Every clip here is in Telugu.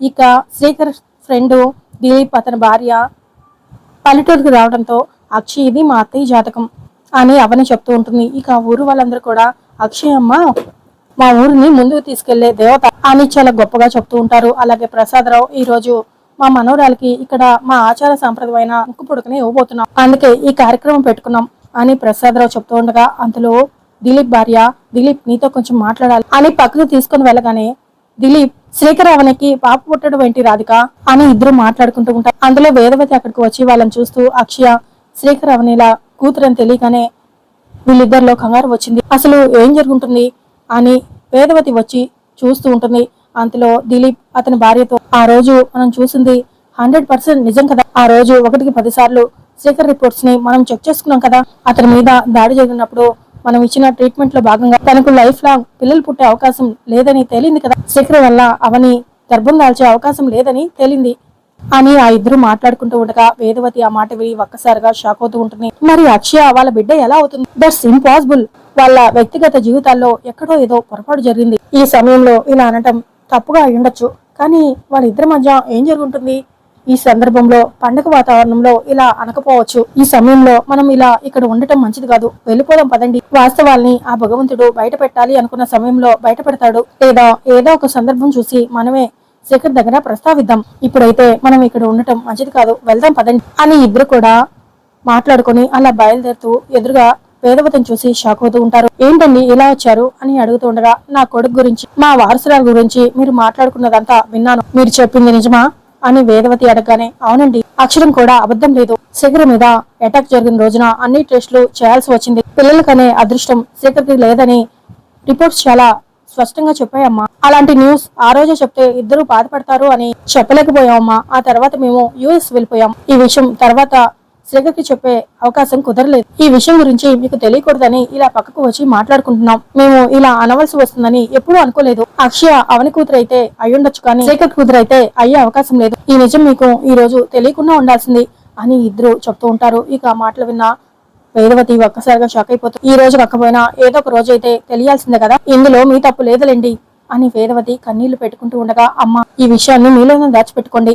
ఇక శ్రీకర్ ఫ్రెండ్ దిలీప్ అతని భార్య పల్లెటూరుకు రావడంతో అక్షయ్ ఇది మా అత్తయ్య జాతకం అని అవని చెప్తూ ఉంటుంది. ఇక ఊరు వాళ్ళందరూ కూడా అక్షయ్ అమ్మ మా ఊరిని ముందుకు తీసుకెళ్ళే దేవత అని చాలా గొప్పగా చెప్తూ ఉంటారు. అలాగే ప్రసాదరావు ఈ రోజు మా మనోరాలకి ఇక్కడ మా ఆచార సాంప్రదాయమైన ముక్కు పుడకని ఇవ్వబోతున్నాం. అందుకే ఈ కార్యక్రమం పెట్టుకున్నాం అని ప్రసాదరావు చెప్తూ ఉండగా అందులో దిలీప్ భార్య దిలీప్ నీతో కొంచెం మాట్లాడాలి అని పక్కకు తీసుకొని వెళ్ళగానే దిలీప్ శ్రీకరావణికి పాప పుట్టడం ఏంటి రాధిక? అని ఇద్దరు మాట్లాడుకుంటూ ఉంటారు. అందులో వేదవతి అక్కడికి వచ్చి వాళ్ళని చూస్తూ అక్షయ శ్రీకరావణిలా కూతురని తెలియగానే వీళ్ళిద్దరిలో కంగారు వచ్చింది. అసలు ఏం జరుగుతుంది అని వేదవతి వచ్చి చూస్తూ ఉంటుంది. అంతలో దిలీప్ అతని భార్యతో ఆ రోజు మనం చూసింది హండ్రెడ్ పర్సెంట్ నిజం కదా? ఆ రోజు ఒకటికి పది సార్లు శేఖర్ రిపోర్ట్స్ని మనం చెక్ చేసుకున్నాం కదా? అతని మీద దాడి జరిగినప్పుడు మనం ఇచ్చిన ట్రీట్మెంట్లో భాగంగా తనకు లైఫ్ లాంగ్ పిల్లలు పుట్టే అవకాశం లేదని తేలింది కదా. శేఖర్ వల్ల అవని గర్భం దాల్చే అవకాశం లేదని తేలింది. అని ఆ ఇద్దరు మాట్లాడుకుంటూ ఉండగా వేదవతి ఆ మాట విని ఒక్కసారిగా షాక్ అవుతూ ఉంటుంది. మరి అక్షయ వాళ్ళ బిడ్డ ఎలా అవుతుంది? దట్స్ ఇంపాసిబుల్ వాళ్ళ వ్యక్తిగత జీవితాల్లో ఎక్కడో ఏదో పొరపాటు జరిగింది. ఈ సమయంలో ఇలా అనటం తప్పుగా అయి ఉండొచ్చు కానీ వాళ్ళిద్దరి మధ్య ఏం జరుగుతుంది ఈ సందర్భంలో పండగ వాతావరణంలో ఇలా అనకపోవచ్చు. ఈ సమయంలో మనం ఇలా ఇక్కడ ఉండటం మంచిది కాదు. వెళ్ళిపోదాం పదండి. వాస్తవాల్ని ఆ భగవంతుడు బయట పెట్టాలి అనుకున్న సమయంలో బయట పెడతాడు. లేదా ఏదో ఒక సందర్భం చూసి మనమే శేఖర్ దగ్గర ప్రస్తావిద్దాం. ఇప్పుడైతే మనం ఇక్కడ ఉండటం మంచిది కాదు. వెళ్దాం పదండి. అని ఇద్దరు కూడా మాట్లాడుకొని అలా బయలుదేరుతూ ఎదురుగా వేదవతను చూసి షాక్ అవుతూ ఉంటారు. ఏంటండి ఇలా వచ్చారు అని అడుగుతూ ఉండగా నా కొడుకు గురించి మా వారసురాల గురించి మీరు మాట్లాడుకున్నదంతా విన్నాను. మీరు చెప్పింది నిజమా? అని వేదవతి అడగగానే అవునండి అక్షరం కూడా అబద్ధం లేదు. శేఖర్ మీద అటాక్ జరిగిన రోజున అన్ని టెస్టులు చేయాల్సి వచ్చింది. పిల్లలకనే అదృష్టం శేఖర్కి లేదని రిపోర్ట్స్ చాలా స్పష్టంగా చెప్పాయమ్మా. అలాంటి న్యూస్ ఆ రోజే చెప్తే ఇద్దరు బాధపడతారు అని చెప్పలేకపోయామమ్మా. ఆ తర్వాత మేము యుఎస్ వెళ్ళిపోయాం. ఈ విషయం తర్వాత శ్రీగకి చెప్పే అవకాశం కుదరలేదు. ఈ విషయం గురించి మీకు తెలియకూడదని ఇలా పక్కకు వచ్చి మాట్లాడుకుంటున్నాం. మేము ఇలా అనవలసి వస్తుందని ఎప్పుడూ అనుకోలేదు. అక్షయ అవని కూతురు అయితే అయ్యుండొచ్చు కానీ శ్రీగకి కూతురు అయితే అయ్యే అవకాశం లేదు. ఈ నిజం మీకు ఈ రోజు తెలియకుండా ఉండాల్సింది అని ఇద్దరు చెప్తూ ఉంటారు. ఇక మాటలు విన్న వేదవతి ఒక్కసారిగా షాక్ అయిపోతుంది ఈ రోజు కాకపోయినా ఏదో ఒక రోజు అయితే తెలియాల్సిందే కదా. ఇందులో మీ తప్పు లేదులేండి అని వేదవతి కన్నీళ్ళు పెట్టుకుంటూ ఉండగా అమ్మ ఈ విషయాన్ని మీలోనే దాచిపెట్టుకోండి.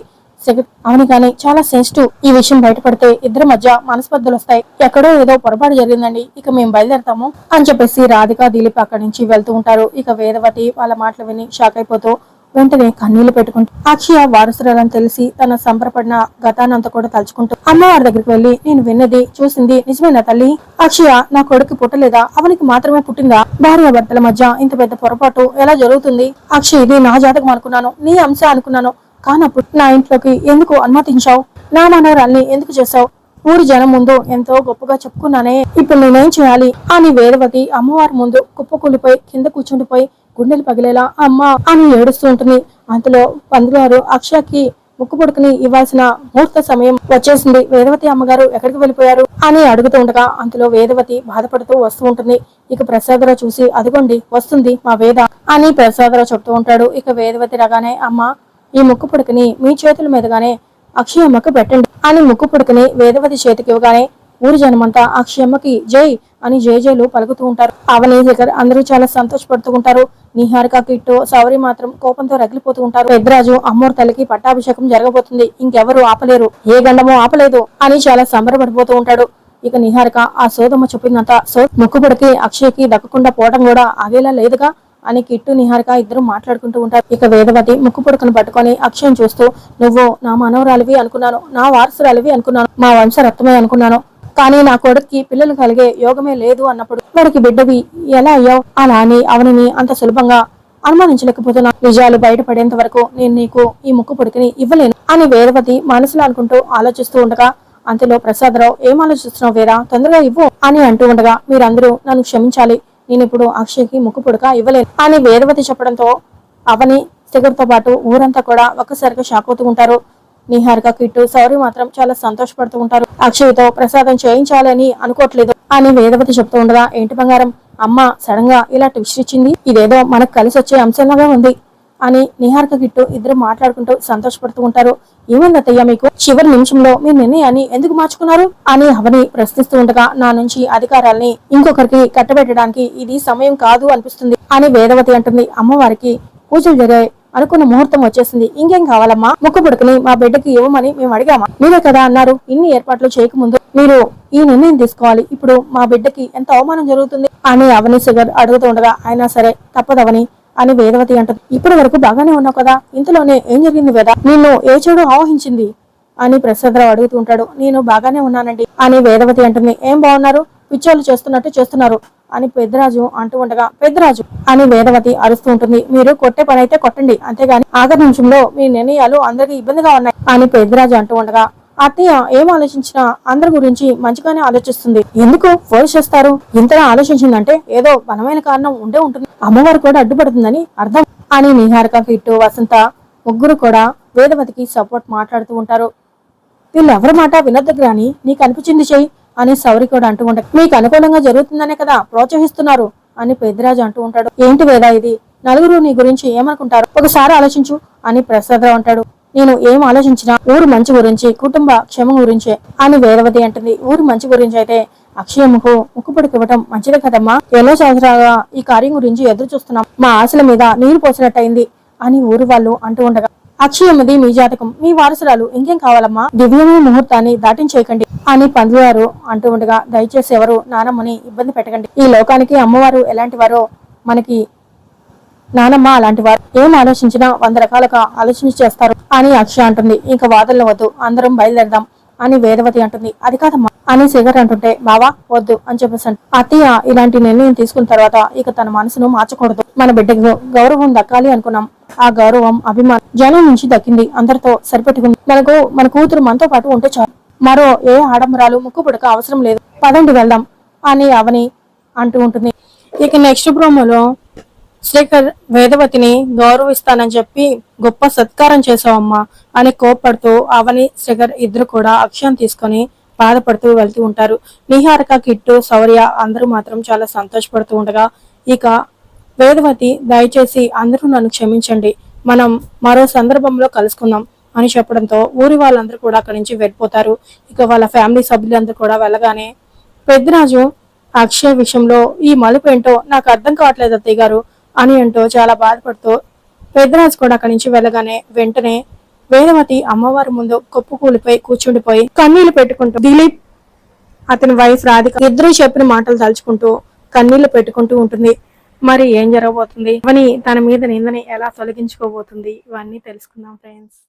అవును కానీ చాలా సెన్సిటివ్ ఈ విషయం బయటపడితే ఇద్దరి మధ్య మనస్పర్ధలు వస్తాయి. ఎక్కడో ఏదో పొరపాటు జరిగిందండి ఇక మేము బయలుదేరతాము అని చెప్పేసి రాధిక దిలీప్ అక్కడి నుంచి వెళ్తూ ఉంటారు. ఇక వేదవతి వాళ్ళ మాటలు విని షాక్ అయిపోతూ వెంటనే కన్నీళ్ళు పెట్టుకుంటూ అక్షయ వారసురాలని తెలిసి తన సంబరపడిన గతానంతా కూడా తలుచుకుంటూ అమ్మవారి దగ్గరికి వెళ్ళి నేను విన్నది చూసింది నిజమేనా తల్లి? అక్షయ నా కొడుకు పుట్టలేదా? అవనికి మాత్రమే పుట్టిందా? భార్య భర్తల మధ్య ఇంత పెద్ద పొరపాటు ఎలా జరుగుతుంది? అక్షయ్ ఇది నా జాతకం అనుకున్నాను నీ అంశ అనుకున్నాను. కానప్పుడు నా ఇంట్లోకి ఎందుకు అనుమతించావు? నా మనవరాల్ని ఎందుకు చేశావు? ఊరి జనం ముందు ఎంతో గొప్పగా చెప్పుకున్నానే. ఇప్పుడు నేనేం చేయాలి? అని వేదవతి అమ్మవారి ముందు కుప్పకూలిపోయి కింద కూర్చుండిపోయి గుండెలు పగిలేలా అమ్మ అని ఏడుస్తూ ఉంటుంది. అంతలో పంతులు గారు అక్షయకి ముక్కు పడుకుని ఇవ్వాల్సిన ముహూర్త సమయం వచ్చేసింది. వేదవతి అమ్మగారు ఎక్కడికి వెళ్ళిపోయారు అని అడుగుతూ ఉండగా అంతలో వేదవతి బాధపడుతూ వస్తూ ఉంటుంది. ఇక ప్రసాదరావు చూసి అదిగోండి వస్తుంది మా వేద అని ప్రసాదరావు చెప్తూ ఉంటాడు. ఇక వేదవతి రాగానే అమ్మ ఈ ముక్కు పుడకని మీ చేతుల మీదుగానే అక్షయమ్మకు పెట్టండి అని ముక్కు పుడకని వేదవతి చేతికి ఇవ్వగానే ఊరి జనమంతా అక్షయమ్మకి జై అని జై జైలు పలుకుతూ ఉంటారు. అవని దగ్గర అందరూ చాలా సంతోషపడుతూ ఉంటారు. నిహారిక కిట్టు సౌరి మాత్రం కోపంతో రగిలిపోతూ ఉంటారు. పెద్దరాజు అమ్మోరు తల్లికి పట్టాభిషేకం జరగబోతుంది. ఇంకెవరు ఆపలేరు. ఏ గండమో ఆపలేదు అని చాలా సంబరపడిపోతూ ఉంటాడు. ఇక నిహారిక ఆ సోదమ్మ చెప్పిందంతా సో ముక్కుపుడికి అక్షయ్కి దక్కకుండా పోవడం కూడా ఆగేలా లేదుగా. అని కిట్టు నిహారిక ఇద్దరు మాట్లాడుకుంటూ ఉంటారు. ఇక వేదవతి ముక్కు పుడకను పట్టుకొని అక్షయం చూస్తూ నువ్వు నా మనవరాలివి అనుకున్నాను నా వారసురాలివి అనుకున్నాను మా వంశ రక్తమే అనుకున్నాను. కానీ నా కొడుక్కి పిల్లలు కలిగే యోగమే లేదు అన్నప్పుడు వాడికి బిడ్డవి ఎలా అయ్యావు అలా అని అవనిని అంత సులభంగా అనుమానించలేకపోతున్నా నిజాలు బయటపడేంత వరకు నేను నీకు ఈ ముక్కు పొడికిని ఇవ్వలేను అని వేదవతి మనసులో అనుకుంటూ ఆలోచిస్తూ ఉండగా అంతలో ప్రసాదరావు ఏం ఆలోచిస్తున్నావు వేరా తొందరగా ఇవ్వు అని అంటూ ఉండగా మీరందరూ నన్ను క్షమించాలి. నేను ఇప్పుడు అక్షయ్కి ముక్కు పుడక ఇవ్వలేను. అని వేదవతి చెప్పడంతో అవని శిఖర్తో పాటు ఊరంతా కూడా ఒక్కసారిగా షాక్ అవుతూ ఉంటారు. నిహారిక కిట్టు సౌరి మాత్రం చాలా సంతోషపడుతూ ఉంటారు. అక్షయ్తో ప్రసాదం చేయించాలని అనుకోవట్లేదు అని వేదవతి చెప్తూ ఉండగా ఏంటి బంగారం? అమ్మ సడన్గా ఇలా ట్విస్ట్ ఇచ్చింది? ఇదేదో మనకు కలిసి వచ్చే అంశంలాగా ఉంది. అని నిహారిక గిట్టు ఇద్దరు మాట్లాడుకుంటూ సంతోషపడుతూ ఉంటారు. ఏమైంది అత్తయ్య మీకు? చివరి నిమిషంలో మీ నిర్ణయాన్ని ఎందుకు మార్చుకున్నారు? అని అవని ప్రశ్నిస్తూ ఉండగా నా నుంచి అధికారాల్ని ఇంకొకరికి కట్టబెట్టడానికి ఇది సమయం కాదు అనిపిస్తుంది అని వేదవతి అంటుంది. అమ్మవారికి పూజలు జరిగాయి అనుకున్న ముహూర్తం వచ్చేసింది. ఇంకేం కావాలమ్మా? ముక్కు పుడుకుని మా బిడ్డకి ఇవ్వమని మేము అడిగామా? మీరే కదా అన్నారు. ఇన్ని ఏర్పాట్లు చేయకముందు మీరు ఈ నిర్ణయం తీసుకోవాలి. ఇప్పుడు మా బిడ్డకి ఎంత అవమానం జరుగుతుంది? అని అవని సుగర్ అడుగుతూ ఉండగా అయినా సరే తప్పదవని అని వేదవతి అంటది. ఇప్పటి వరకు బాగానే ఉన్నావు కదా ఇంతలోనే ఏం జరిగింది వేద? నిన్ను ఏ చెడు ఆవహించింది? అని ప్రసాదరావు అడుగుతూ ఉంటాడు. నేను బాగానే ఉన్నానండి అని వేదవతి అంటుంది. ఏం బాగున్నారు? పిచ్చోళ్ళు చేస్తున్నట్టు చేస్తున్నారు అని పెద్దరాజు అంటూ ఉండగా పెద్దరాజు అని వేదవతి అరుస్తూ ఉంటుంది. మీరు కొట్టే పని అయితే కొట్టండి. అంతేగాని ఆఖరి నిమిషంలో మీ నిర్ణయాలు అందరికీ ఇబ్బందిగా ఉన్నాయి అని పెద్దరాజు అంటూ ఉండగా అత్తయ్య ఏం ఆలోచించినా అందరి గురించి మంచిగానే ఆలోచిస్తుంది. ఎందుకు ఫోర్స్ చేస్తారు? ఇంతలా ఆలోచించిందంటే ఏదో బలమైన కారణం ఉండే ఉంటుంది. అమ్మవారు కూడా అడ్డుపడుతుందని అర్థం. అని నిహారిక కిట్టు వసంత ముగ్గురు కూడా వేదవతికి సపోర్ట్ మాట్లాడుతూ ఉంటారు. వీళ్ళెవరి మాట వినొద్దు గ్రాని నీకు అనిపించింది చెయ్యి అని సౌరి కూడా అంటూ ఉంటాడు మీకు అనుకూలంగా జరుగుతుందనే కదా ప్రోత్సహిస్తున్నారు అని పెద్దరాజు అంటూ ఉంటాడు. ఏంటి వేదా ఇది? నలుగురు నీ గురించి ఏమనుకుంటారు? ఒకసారి ఆలోచించు అని ప్రసాదరావు అంటాడు. నేను ఏం ఆలోచించినా ఊరు మంచి గురించి కుటుంబ క్షేమం గురించే అని వేదవతి అంటుంది. ఊరు మంచి గురించి అయితే అక్షయముకు ముక్కుపొడికి ఇవ్వటం మంచిదే కదమ్మా? ఎన్నో సంవత్సరాలుగా ఈ కార్యం గురించి ఎదురు చూస్తున్నాం మా ఆశల మీద నీరు పోసినట్టయింది అని ఊరు వాళ్ళు అంటూ ఉండగా అక్షయమ్మది మీ జాతకం మీ వారసురాలు ఇంకేం కావాలమ్మా? దివ్యమైన ముహూర్తాన్ని దాటించేయకండి అని పంతులు గారు అంటూ ఉండగా దయచేసి ఎవరు నానమ్మని ఇబ్బంది పెట్టకండి. ఈ లోకానికి అమ్మవారు ఎలాంటి వారో మనకి నానమ్మ అలాంటి వారు ఏం ఆలోచించినా వంద రకాలుగా ఆలోచన చేస్తారు అని అక్ష అంటుంది. ఇంకా వాదనలు వద్దు అందరం బయలుదేరదాం అని వేదవతి అంటుంది. అది కాదమ్మా అని శేఖర్ అంటుంటే బావా వద్దు అని చెప్పేసి అంట- అత్తయ్య ఇలాంటి నిర్ణయం తీసుకున్న తర్వాత ఇక తన మనసును మార్చకూడదు. మన బిడ్డకు గౌరవం దక్కాలి అనుకున్నాం. ఆ గౌరవం అభిమానం జనం నుంచి దక్కింది. అందరితో సరిపెట్టుకుంది. మనకు మన కూతురు మనతో పాటు ఉంటే చాలు. మరో ఏ ఆడంబరాలు ముక్కు పుడక అవసరం లేదు. పదండి వెళ్దాం అని అవని అంటూ ఉంటుంది. ఇక నెక్స్ట్ ప్రోమోలో శ్రీకర్ వేదవతిని గౌరవిస్తానని చెప్పి గొప్ప సత్కారం చేసావమ్మా అని కోప్పడుతూ అవని శ్రీకర్ ఇద్దరు కూడా అక్షయం తీసుకొని బాధపడుతూ వెళ్తూ ఉంటారు. నిహారిక కిట్టు శౌర్య అందరూ మాత్రం చాలా సంతోషపడుతూ ఉండగా ఇక వేదవతి దయచేసి అందరూ నన్ను క్షమించండి. మనం మరో సందర్భంలో కలుసుకుందాం అని చెప్పడంతో ఊరి వాళ్ళందరూ కూడా అక్కడి నుంచి వెళ్ళిపోతారు. ఇక వాళ్ళ ఫ్యామిలీ సభ్యులందరూ కూడా వెళ్ళగానే పెద్దరాజు అక్షయ విషయంలో ఈ మలుపు ఏంటో నాకు అర్థం కావట్లేదు అత్తయ్య గారు. అని అంటూ చాలా బాధపడుతూ పెద్దరాజు కూడా అక్కడి నుంచి వెళ్ళగానే వెంటనే వేదవతి అమ్మవారి ముందు కొప్పుకూలిపోయి కూర్చుండిపోయి కన్నీళ్ళు పెట్టుకుంటూ దిలీప్ అతని వైఫ్ రాధిక ఇద్దరు చెప్పిన మాటలు తలుచుకుంటూ కన్నీళ్ళు పెట్టుకుంటూ ఉంటుంది. మరి ఏం జరగబోతుంది? అవని తన మీద నిందని ఎలా తొలగించుకోబోతుంది? ఇవన్నీ తెలుసుకుందాం ఫ్రెండ్స్